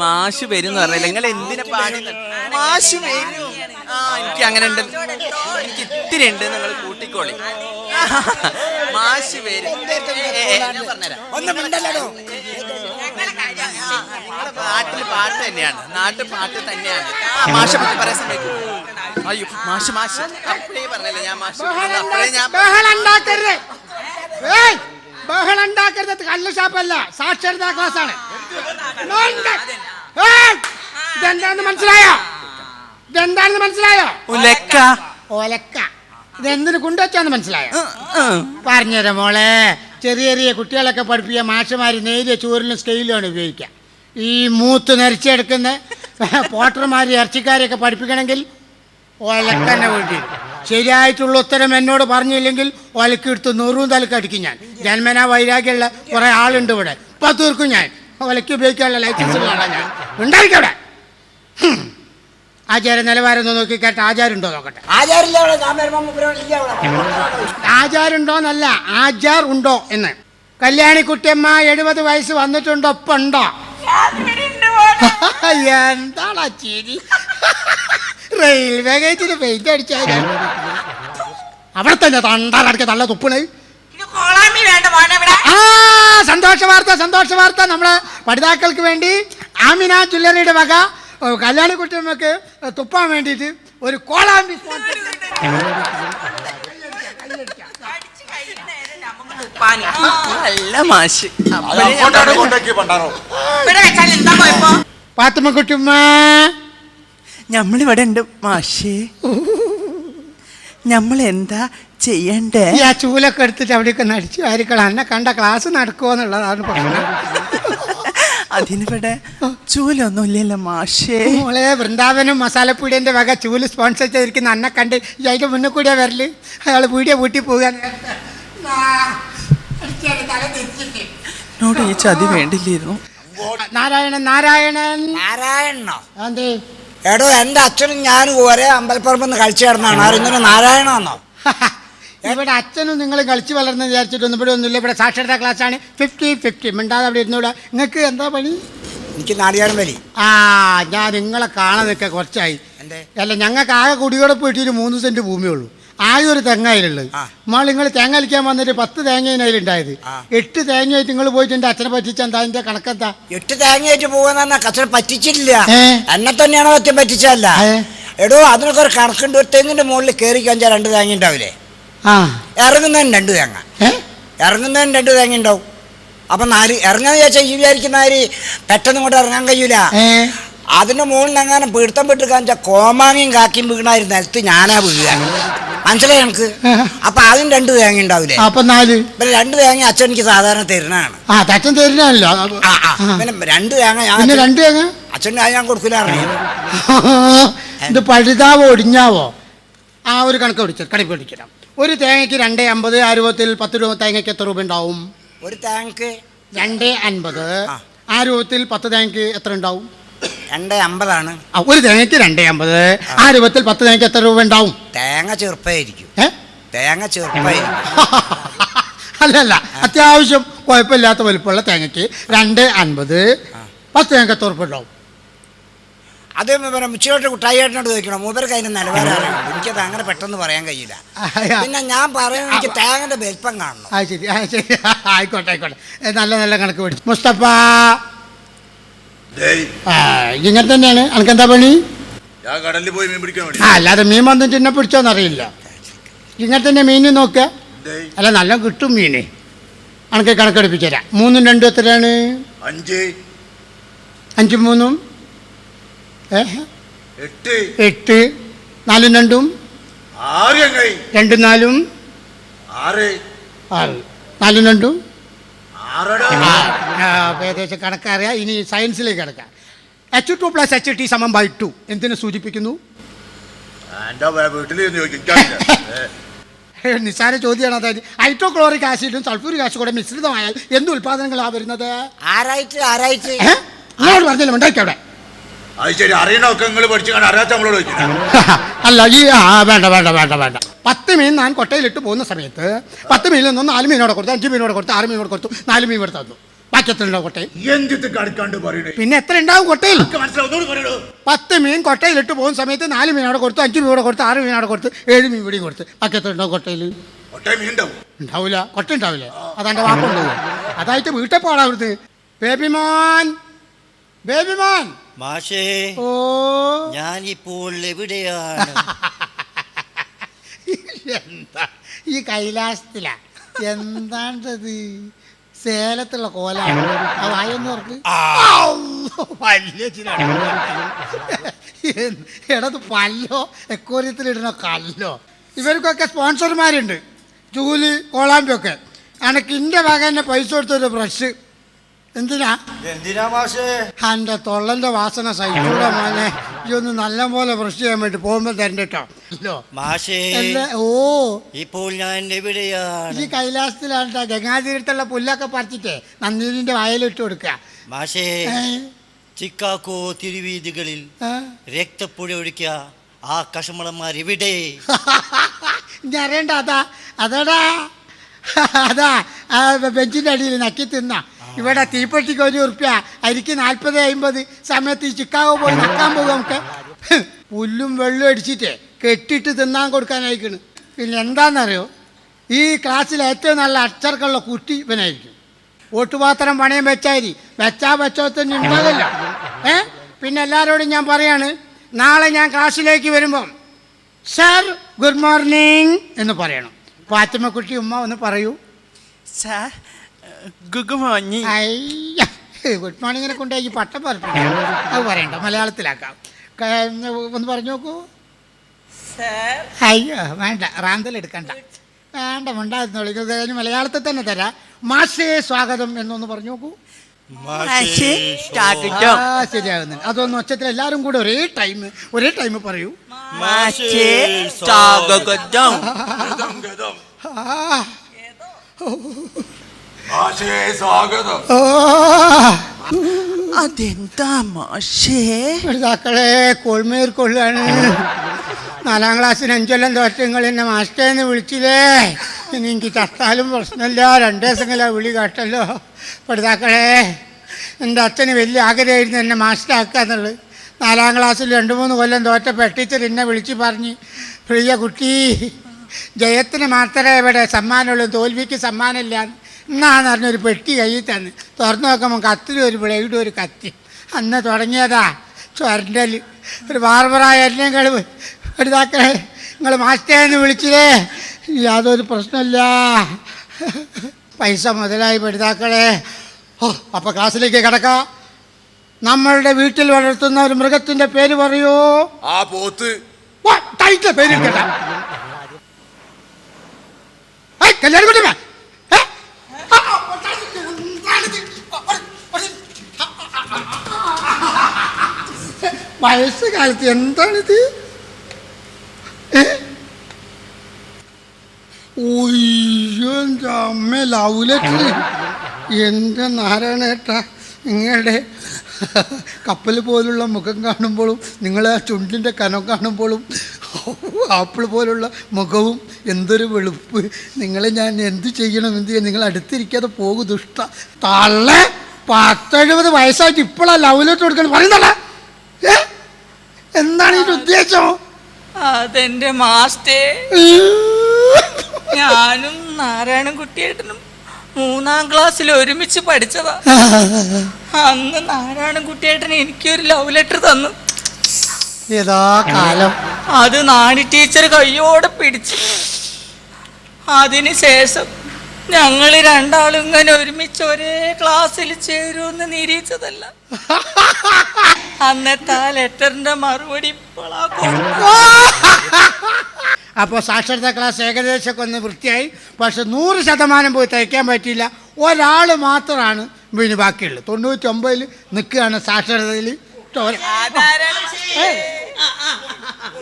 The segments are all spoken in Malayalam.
മാഷ് വരും എന്ന് പറഞ്ഞില്ല. നിങ്ങൾ എന്തിനാ പാടുന്നത് മാഷ് വരും. ആ എനിക്ക് അങ്ങനെ ഉണ്ട്. എനിക്ക് ഇത്തിരി ഉണ്ട് നിങ്ങൾ കൂട്ടിക്കോളി. മാഷ് വരും. ഒന്ന് മിണ്ടല്ലോ നാട്ടിൽ പാട്ട് തന്നെയാണ്. നാട്ടിൽ പാട്ട് തന്നെയാണ്. ആ മാഷ പറ്റി പറയാൻ സമയത്ത് അയ്യോ മാഷ് മാഷ്. അപ്പഴേ പറഞ്ഞല്ലേ ഞാൻ മാഷ്. അപ്പഴേ ഞാൻ ബഹളം ഉണ്ടാക്കരുത് കള്ള് ഷാപ്പല്ല. സാക്ഷരതാ ക്ലാസ് ആണ് ഇതെന്താണെന്ന് മനസ്സിലായോ? ഇതെന്താണെന്ന് മനസ്സിലായോ? ഉലക്ക. ഒലക്ക ഇതെന്തിനു കൊണ്ടുവച്ചാന്ന് മനസ്സിലായോ. പറഞ്ഞുതരാം മോളെ. ചെറിയ ചെറിയ കുട്ടികളൊക്കെ പഠിപ്പിക്കാൻ മാഷുമാര് നേരിയ ചോറിലും സ്കെയിലുമാണ് ഉപയോഗിക്കുക. ഈ മൂത്ത് നരച്ചെടുക്കുന്ന പോട്ടർമാര് ഇറച്ചിക്കാരെയൊക്കെ പഠിപ്പിക്കണമെങ്കിൽ ഒലക്കന്നെ വേണ്ടി. വരും. ശരിയായിട്ടുള്ള ഉത്തരം എന്നോട് പറഞ്ഞില്ലെങ്കിൽ ഒലക്കെടുത്ത് നൂറും തലക്ക് അടിക്കും ഞാൻ. ജന്മനാ വൈരാഗ്യമുള്ള കുറെ ആളുണ്ട് ഇവിടെ. ഇപ്പൊ തീർക്കും ഞാൻ. ഒലക്ക് ഉപയോഗിക്കാനുള്ള ലൈസൻസ് ആളാ ഞാൻ. ഉണ്ടായിരിക്കവിടെ. ആചാര നിലവാരം ഒന്ന് നോക്കി കേട്ട ആചാരുണ്ടോ നോക്കട്ടെ. ആചാരുണ്ടോന്നല്ല ആചാർ ഉണ്ടോ എന്ന്. കല്യാണിക്കുട്ടിയമ്മ എഴുപത് വയസ്സ് വന്നിട്ടുണ്ടോ ഇപ്പൊ ഉണ്ടോ? എന്താടാ ചിരി? റെയിൽവേ ഗേറ്റിന് പെയിന്റ് അടിച്ചാൽ അവിടെ തന്നെ തണ്ടാറടിക്ക നല്ല തുപ്പണേ ആ സന്തോഷ വാർത്ത സന്തോഷ വാർത്ത നമ്മളെ പഠിതാക്കൾക്ക് വേണ്ടി ആമിന ജ്വല്ലറിയുടെ വക കല്യാണിക്കുട്ടിയമ്മക്ക് തുപ്പാൻ വേണ്ടിയിട്ട് ഒരു കോളാമ്പി ഞമ്മളിവിടെ ഉണ്ട് മാഷേ. നമ്മൾ എന്താ ചെയ്യണ്ടേ? ഈ ആ ചൂലൊക്കെ എടുത്തിട്ട് അവിടെയൊക്കെ നടിച്ചു ആയിരിക്കണം എന്നെ കണ്ട ക്ലാസ് നടക്കുമോ എന്നുള്ളതാണ് അതിനിവിടെ ചൂലൊന്നുമില്ലല്ലോ മാഷേ. മോളെ വൃന്ദാവനം മസാലപ്പീടിയന്റെ വക ചൂൽ സ്പോൺസർ ചെയ്തിരിക്കുന്ന അന്നെ കണ്ട് ഈ അതിന്റെ മുന്നിൽ കൂടിയാ വരൽ. അയാൾ പീടിയ പൂട്ടി പോകാൻ എന്നോട് ഈ ചതി വേണ്ടില്ലായിരുന്നു നാരായണൻ നാരായണൻ. നാരായണനോ? അതെ എടോ എന്റെ അച്ഛനും ഞാനും ഒരേ അമ്പലപ്പുറമെന്ന് കഴിച്ചു കിടന്നാണ്. അറിയുന്നത് നാരായണന്നോ ഇവിടെ അച്ഛനും നിങ്ങൾ കളിച്ചു വളർന്ന് വിചാരിച്ചിട്ടൊന്നും ഇവിടെ ഒന്നുമില്ല. ഇവിടെ സാക്ഷരതാ ക്ലാസ് ആണ് ഫിഫ്റ്റി ഫിഫ്റ്റി മിണ്ടാതെ അവിടെ ഇരുന്നൂടെ. നിങ്ങൾക്ക് എന്താ പണി? എനിക്ക് നാടിയാടും വലി. ആ ഞാൻ നിങ്ങളെ കാണാതൊക്കെ കുറച്ചായി. എന്തേ? അല്ല ഞങ്ങൾക്ക് ആകെ കുടികളെ പോയിട്ട് ഒരു മൂന്ന് സെന്റ് ഭൂമിയുള്ളൂ ആയി ഒരു തെങ്ങ അതിലുള്ളത്. നമ്മൾ നിങ്ങൾ തേങ്ങ അലിക്കാൻ വന്നിട്ട് പത്ത് തേങ്ങയാണ് അതിലുണ്ടായത്. എട്ട് തേങ്ങയായിട്ട് നിങ്ങൾ പോയിട്ട് എന്റെ അച്ഛനെ പറ്റിച്ച എന്താ അതിന്റെ കണക്കെന്താ? എട്ട് തേങ്ങയായിട്ട് പോകാന്ന് അച്ഛനെ പറ്റിച്ചില്ല? എന്നെ തന്നെയാണോ അച്ഛൻ പറ്റിച്ചല്ല എടോ അതിനൊക്കെ ഒരു കണക്കുണ്ട്. ഒരു തെങ്ങിന്റെ മുകളിൽ കയറി കഴിഞ്ഞാൽ രണ്ട് തേങ്ങ ഉണ്ടാവില്ലേ? ഇറങ്ങുന്നതിന് രണ്ട് തേങ്ങ. ഇറങ്ങുന്നതിന് രണ്ട് തേങ്ങ ഉണ്ടാവും. അപ്പൊ നാല് ഇറങ്ങാന്ന് വിചാരിച്ചാൽ ഈ വിചാരിക്കുന്ന ആര് പെട്ടെന്ന് കൊണ്ട് ഇറങ്ങാൻ കഴിയൂല. അതിന്റെ മുകളിൽ എങ്ങാനും പിടുത്തം പെട്ടിരിക്കാന്ന് വെച്ചാൽ കോമാങ്ങിയും കാക്കിയും വീണായിരുന്നു നിലത്ത് ഞാനാ വീഴുക. മനസ്സിലായി എനിക്ക് അപ്പൊ അതിന് രണ്ട് തേങ്ങ ഉണ്ടാവില്ലേ അപ്പൊ നാല്. പിന്നെ രണ്ട് തേങ്ങ അച്ഛൻ എനിക്ക് സാധാരണ തരുന്നതാണ്. അച്ഛൻ തരുന്നല്ലോ. പിന്നെ രണ്ട് തേങ്ങ ഞാൻ രണ്ട് തേങ്ങ? അച്ഛൻ ഞാൻ കൊടുക്കില്ല ഇത് പഴുതാവോ ഒടിഞ്ഞാവോ? ആ ഒരു കണക്ക് പിടിച്ചു കണക്ക് പിടിക്കണം ഒരു തേങ്ങയ്ക്ക് രണ്ട് അമ്പത് ആ രൂപത്തിൽ പത്ത് രൂപ തേങ്ങയ്ക്ക് എത്ര രൂപ ഉണ്ടാവും? ഒരു തേങ്ങക്ക് രണ്ട് അൻപത്. ആ. രൂപത്തിൽ പത്ത് തേങ്ങയ്ക്ക് എത്ര ഉണ്ടാവും? രണ്ട് അമ്പതാണ്. ഒരു തേങ്ങയ്ക്ക് രണ്ട് അമ്പത്. ആ. രൂപത്തിൽ പത്ത് തേങ്ങയ്ക്ക് എത്ര രൂപ ഉണ്ടാവും? തേങ്ങ ചെറുപ്പമായിരിക്കും തേങ്ങ ചെറുപ്പമായിരിക്കും അല്ലല്ല അത്യാവശ്യം കുഴപ്പമില്ലാത്ത വലുപ്പമുള്ള തേങ്ങയ്ക്ക് രണ്ട് അൻപത്. പത്ത് തേങ്ങ ഉണ്ടാവും? അത് പിന്നെ മുച്ചിലോട്ട് കുട്ടായിട്ടോട് ചോദിക്കണം മൂപ്പർക്ക് അതിന് നിലവാരം എനിക്കത് അങ്ങനെ പെട്ടെന്ന് പറയാൻ കഴിയില്ല. പിന്നെ ഞാൻ പറയുന്നത് എനിക്ക് തേങ്ങന്റെ വലിപ്പം കാണണം. ആ ശരി ആ ശരി. ആയിക്കോട്ടെ ആയിക്കോട്ടെ. ഏ, നല്ല നല്ല കണക്ക് പിടിച്ചു മുസ്തഫ. ഡേയ്. ആ ഇങ്ങനെ തന്നെയാണ്. അനക്കെന്താ പണി? ഞാൻ കടലിൽ പോയി മീൻ പിടിക്കാൻ വേണ്ടി. ആ അല്ലാതെ മീൻ വന്നിട്ട് എന്നെ പിടിച്ചോന്നറിയില്ല ഇങ്ങനെ തന്നെ മീൻ നോക്കുക ഡേയ്. അല്ല നല്ല കിട്ടും മീന്. അനക്ക് കണക്കെടുപ്പിച്ചു തരാം മൂന്നും രണ്ടും എത്രയാണ്? അഞ്ച്. അഞ്ചും മൂന്നും? എട്ട്. എട്ട്. നാലും രണ്ടും? ആറ് രണ്ടും നാലും? ആറ്. ആറ്. നാലും രണ്ടും? ഏകദേശം കണക്കറിയാം ഇനി സയൻസിലേക്ക് കിടക്കാം. H two plus H T സമം ബൈ ടു എന്തിനെ സൂചിപ്പിക്കുന്നു? നിസ്സാര ചോദ്യമാണ് അതായത് ഹൈഡ്രോക്ലോറിക് ആസിഡും സൾഫൂരിക് ആസിഡും കൂടെ മിശ്രിതമായാൽ എന്ത് ഉൽപാദനങ്ങളാണ് വരുന്നത്? ആരായിട്ട് ആരായിട്ട് ആരോട് പറഞ്ഞില്ല ഉണ്ടാക്കി അവിടെ അത് ശരി അറിയണമൊക്കെ നിങ്ങൾ പഠിച്ചു കാണാൻ അറിയാത്ത നമ്മളോട് ചോദിക്കണം അല്ല ഈ ആ വേണ്ട വേണ്ട വേണ്ട വേണ്ട. പത്ത് മീൻ ഞാൻ കൊട്ടയിലിട്ട് പോകുന്ന സമയത്ത് പത്ത് മീനിൽ നിന്ന് നാല് മീനോടെ കൊടുത്തു അഞ്ച് മീനോടെ കൊടുത്തു ആറ് മീനോടെ കൊടുത്തു നാല് മീൻ കൊടുത്തു തന്നു. ബാക്കി അറ്റത്തുണ്ടോ കൊട്ടയിൽ? എന്തിട്ട് കടക്കാണ്ട് പറയണേ? പിന്നെ എത്ര ഉണ്ടാവും കൊട്ടയിൽ? എനിക്ക് മനസ്സിലാവുന്നോട് പറയണോ പത്ത് മീൻ കൊട്ടയിലിട്ട് പോകുന്ന സമയത്ത് നാല് മീനോടെ കൊടുത്തു അഞ്ച് മീനോടെ കൊടുത്തു ആറ് മീനോടെ കൊടുത്തു ഏഴ് മീൻ ഇവിടെയും കൊടുത്തു. അക്കത്തുണ്ടോ കൊട്ടയിൽ? ഒട്ടേ മീൻ ഉണ്ടാവും. ഉണ്ടാവില്ല കൊട്ട ഉണ്ടാവില്ലേ. അതാണ്ട് വാക്കുണ്ട് അതായിട്ട് വീട്ടിൽ പോടാ അവിടുത്തെ ബേബി മോൻ ബേബി മോൻ മാഷേ ഓ. ഞാൻ ഇപ്പോൾ എവിടെയാണ്? എന്താ ഈ കൈലാസത്തിലാ. എന്താണ്ടത്? സേലത്തുള്ള കോല. വായൊന്ന് ഓർക്ക് വലിയ. എടത് പല്ലോ എക്കോരിയത്തിലിടുന്ന കല്ലോ. ഇവർക്കൊക്കെ സ്പോൺസർമാരുണ്ട്. ജൂലി കോളാമ്പിയൊക്കെ. അനക്ക് ഇന്റെ വക തന്നെ പൈസ കൊടുത്തൊരു ബ്രഷ് എന്തിനാ? എന്തിനാ മാഷേ? എന്റെ തൊള്ളന്റെ വാസന സഹിച്ചൂടെ മോനെ. ഈ ഒന്ന് നല്ല പോലെ ബ്രഷ് ചെയ്യാൻ വേണ്ടി പോകുമ്പോ തരണ്ട അല്ലോ മാഷേ അല്ല ഓ. ഇപ്പോൾ ഞാൻ എവിടെയാണ്? ഈ കൈലാസത്തിലാണ് ഗംഗാതീരത്തുള്ള പുല്ലൊക്കെ പറിച്ചിട്ടേ നന്ദീരിന്റെ വയലിട്ട് കൊടുക്കുക മാഷേ? ചിക്കാക്കോ തിരുവീതികളിൽ? രക്തപ്പുഴ ഒഴിക്കുക ആ കഷമളന്മാർ എവിടെ? ഇനി അറിയണ്ട അതാ. അതാടാ. അതാ. ബെഞ്ചിന്റെ അടിയിൽ നക്കി തിന്ന. ഇവിടെ തീപ്പെട്ടിക്ക് ഒരു ഉറുപ്പ്യ. അരിക്ക് നാൽപ്പത് അമ്പത് സമയത്ത് ഈ ചിക്കാഗോ പോയി നിൽക്കാൻ പോകും നമുക്ക്. പുല്ലും വെള്ളം അടിച്ചിട്ട് കെട്ടിട്ട് തിന്നാൻ കൊടുക്കാനായിരിക്കണ്. പിന്നെ എന്താണെന്നറിയോ? ഈ ക്ലാസ്സിൽ ഏറ്റവും നല്ല അച്ചർക്കുള്ള കുട്ടി ഇവനായിരിക്കും. ഓട്ടുപാത്രം പണയം വെച്ചാരി. വെച്ചാ വെച്ചോ തന്നെ ഉണ്ടാകില്ല ഏ? പിന്നെ എല്ലാവരോടും ഞാൻ പറയാണ് നാളെ ഞാൻ ക്ലാസ്സിലേക്ക് വരുമ്പം സർ ഗുഡ് മോർണിംഗ് എന്ന് പറയണം. ഫാത്തിമക്കുട്ടി ഉമ്മ ഒന്ന് പറയൂ. സാർ ഗുഗു മോർണിംഗ് അയ്യ ഗുഡ് മോർണിംഗിനെ കൊണ്ട് ഈ പട്ടം പറഞ്ഞു അത് പറയണ്ട. മലയാളത്തിലാക്കാം. ഒന്ന് പറഞ്ഞു നോക്കൂ. സാർ അയ്യോ വേണ്ട. റാന്തൽ എടുക്കണ്ട. വേണ്ട മിണ്ടായിരുന്നോളൂ ഇത് കഴിഞ്ഞ് മലയാളത്തിൽ തന്നെ തരാം. മാഷേ സ്വാഗതം എന്നൊന്ന് പറഞ്ഞു നോക്കൂ. ശരിയാകുന്നുണ്ട്. അതൊന്ന് ഒച്ചത്തിൽ എല്ലാവരും കൂടെ ഒരേ ടൈം ഒരേ ടൈം പറയൂ. മാഷേ സ്വാഗതം. സ്വാഗതം. അതെന്താ മാഷേ? പിതാക്കളെ കോൾമേർ കൊള്ളാണ്. നാലാം ക്ലാസ്സിന് അഞ്ചൊല്ലം തോറ്റങ്ങൾ എന്നെ മാസ്റ്റേന്ന് വിളിച്ചില്ലേ? ഇനി എനിക്ക് ചത്താലും പ്രശ്നമില്ല. രണ്ട് ദിവസങ്ങളാ വിളി കേട്ടല്ലോ. പിതാക്കളെ എന്റെ അച്ഛന് വലിയ ആഗ്രഹമായിരുന്നു എന്നെ മാസ്റ്ററാക്കുക എന്നുള്ളത്. നാലാം ക്ലാസ്സിൽ രണ്ട് മൂന്ന് കൊല്ലം തോറ്റ ടീച്ചർ എന്നെ വിളിച്ച് പറഞ്ഞ് പ്രിയ കുട്ടി ജയത്തിന് മാത്രമേ ഇവിടെ സമ്മാനമുള്ളൂ. തോൽവിക്ക് സമ്മാനമില്ല. എന്നാന്ന് പറഞ്ഞൊരു പെട്ടി കയ്യിൽ തന്ന്. തുറന്നു നോക്കുമ്പോൾ കത്തിരി ഒരു ബ്ലേഡും ഒരു കത്തി. അന്ന് തുടങ്ങിയതാ ചൊരണ്ടൽ. ഒരു ബാർബറായ എന്നെ കളവ് എടുത്താക്കളെ നിങ്ങൾ മാസ്റ്റേന്ന് വിളിച്ചില്ലേ? യാതൊരു പ്രശ്നമില്ല പൈസ മുതലായി പെടുതാക്കളെ ഓ അപ്പോൾ ക്ലാസ്സിലേക്ക് കിടക്കാം. നമ്മളുടെ വീട്ടിൽ വളർത്തുന്ന ഒരു മൃഗത്തിന്റെ പേര് പറയൂ? ആ പോത്ത്. പേര് കേട്ടാ. കല്യാണം വയസ്സുകാലത്ത് എന്താണിത്? എന്റെ അമ്മ നാരായണേട്ട നിങ്ങളുടെ കപ്പൽ പോലുള്ള മുഖം കാണുമ്പോഴും നിങ്ങളെ ആ ചുണ്ടിന്റെ കനം കാണുമ്പോഴും ആപ്പിൾ പോലുള്ള മുഖവും എന്തൊരു വെളുപ്പ്. നിങ്ങളെ ഞാൻ എന്ത് ചെയ്യണം എന്ത് ചെയ്യണം? നിങ്ങൾ അടുത്തിരിക്കാതെ പോകു ദുഷ്ട. തള്ളേ പത്തെഴുപത് വയസ്സായിട്ട് ഇപ്പോഴാണ് ലവ് കൊടുക്കണം പറയുന്നല്ലേ ഏ? എന്താണ് ഇതിന്റെ ഉദ്ദേശം? അതെന്റെ മാസ്റ്റേ. ഞാനും നാരായണൻ കുട്ടിയേട്ടനും മൂന്നാം ക്ലാസ്സിൽ ഒരുമിച്ച് പഠിച്ചതാ. അന്ന് നാരായണൻ കുട്ടിയേട്ടൻ എനിക്കൊരു ലവ് ലെറ്റർ തന്നു. ഏതാ കാലം? അത് നാണി ടീച്ചർ കയ്യോടെ പിടിച്ചു. അതിന് ശേഷം ഞങ്ങൾ രണ്ടാളും ഇങ്ങനെ ഒരുമിച്ച് ഒരേ ക്ലാസ്സിൽ ചേരുമെന്ന് നിരീച്ചതല്ല അന്നത്തെ ആ ലെറ്ററിന്റെ മറുപടി. അപ്പോൾ സാക്ഷരതാ ക്ലാസ് ഏകദേശമൊക്കെ ഒന്ന് വൃത്തിയായി. പക്ഷെ നൂറ് ശതമാനം പോയി തയ്ക്കാൻ പറ്റിയില്ല. ഒരാൾ മാത്രമാണ് പിന്നെ ബാക്കിയുള്ളത് തൊണ്ണൂറ്റി ഒമ്പതിൽ നിൽക്കുകയാണ് സാക്ഷരതയിൽ ചോര-.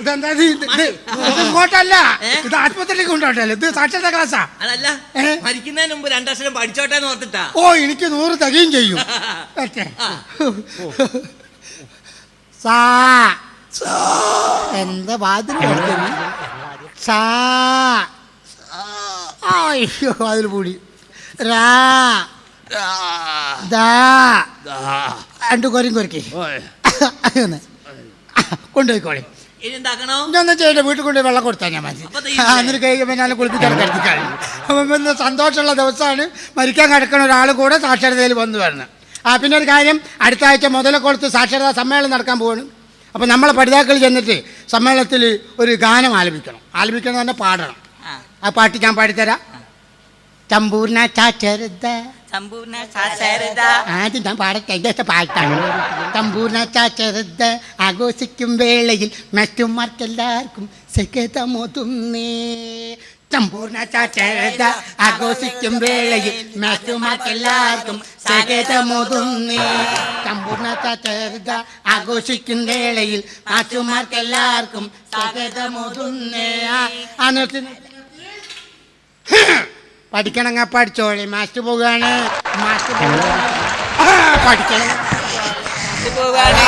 ഇതെന്താ ഇത്? ഇത് ഇത് ഇത് ഇങ്ങോട്ടല്ല ഇത് ആശുപത്രിയിലേക്ക് കൊണ്ടോട്ടല്ലേ ഇത് സാക്ഷരത ക്ലാസ്സാ. അതല്ല ഏ? മരിക്കുന്നതിന് മുമ്പ് രണ്ടക്ഷരം പഠിച്ചോട്ടെ എന്ന് ഓർത്തിട്ടാ. ഓ എനിക്ക് നൂറ് തികയും ചെയ്യും. ഓക്കേ. സാ. എന്താ വാതിൽ തുറക്കുന്നു? സാ. അയ്യോ അതിൽ കൂടി രാ. ദാ. രണ്ടു കോരും കുരക്കി. ഒന്ന്. കൊണ്ടുപോയിക്കോളി. ചെയ്യണ്ട വീട്ടിൽ കൊണ്ടുപോയി വെള്ളം കൊടുത്താൽ ഞാൻ മതി. എന്നിട്ട് കഴിയുമ്പോൾ ഞാൻ കുളിപ്പിക്കാൻ കരുതി കഴിഞ്ഞു അപ്പം ഇന്ന് സന്തോഷമുള്ള ദിവസമാണ്. മരിക്കാൻ കിടക്കുന്ന ഒരാൾ കൂടെ സാക്ഷരതയിൽ വന്നു വരണം. ആ പിന്നെ ഒരു കാര്യം അടുത്ത ആഴ്ച മുതലക്കുളത്ത് സാക്ഷരതാ സമ്മേളനം നടക്കാൻ പോവാണ്. അപ്പം നമ്മളെ പഠിതാക്കൾ ചെന്നിട്ട് സമ്മേളനത്തിൽ ഒരു ഗാനം ആലപിക്കണം. ആലപിക്കണം തന്നെ പാടണം. ആ. ആ പാട്ട് ഞാൻ പാടിത്തരാം. ചമ്പൂർണ ചാച്ചരുത സമ്പൂർണ സാക്ഷരത ആദ്യം ഞാൻ പാടട്ടെ ഇതൊക്കെ പാട്ടാണ്. തമ്പൂർണ ചാച്ചരുത ആഘോഷിക്കും വേളയിൽ മറ്റുമാർക്കെല്ലാവർക്കും സകതമൊതുന്നേ സമ്പൂർണ സാക്ഷരത ആഘോഷിക്കും വേളയിൽ മറ്റുമാർക്കെല്ലാവർക്കും സകതമൊതുന്നേ സമ്പൂർണ സാക്ഷരത ആഘോഷിക്കും വേളയിൽ മറ്റും മറ്റെല്ലാവർക്കും ആ. പഠിക്കണങ്ങ പഠിച്ചോളി. മാസ്റ്റർ പോവുകയാണ് മാസ്റ്റർ പഠിക്കണം. പോവാണ്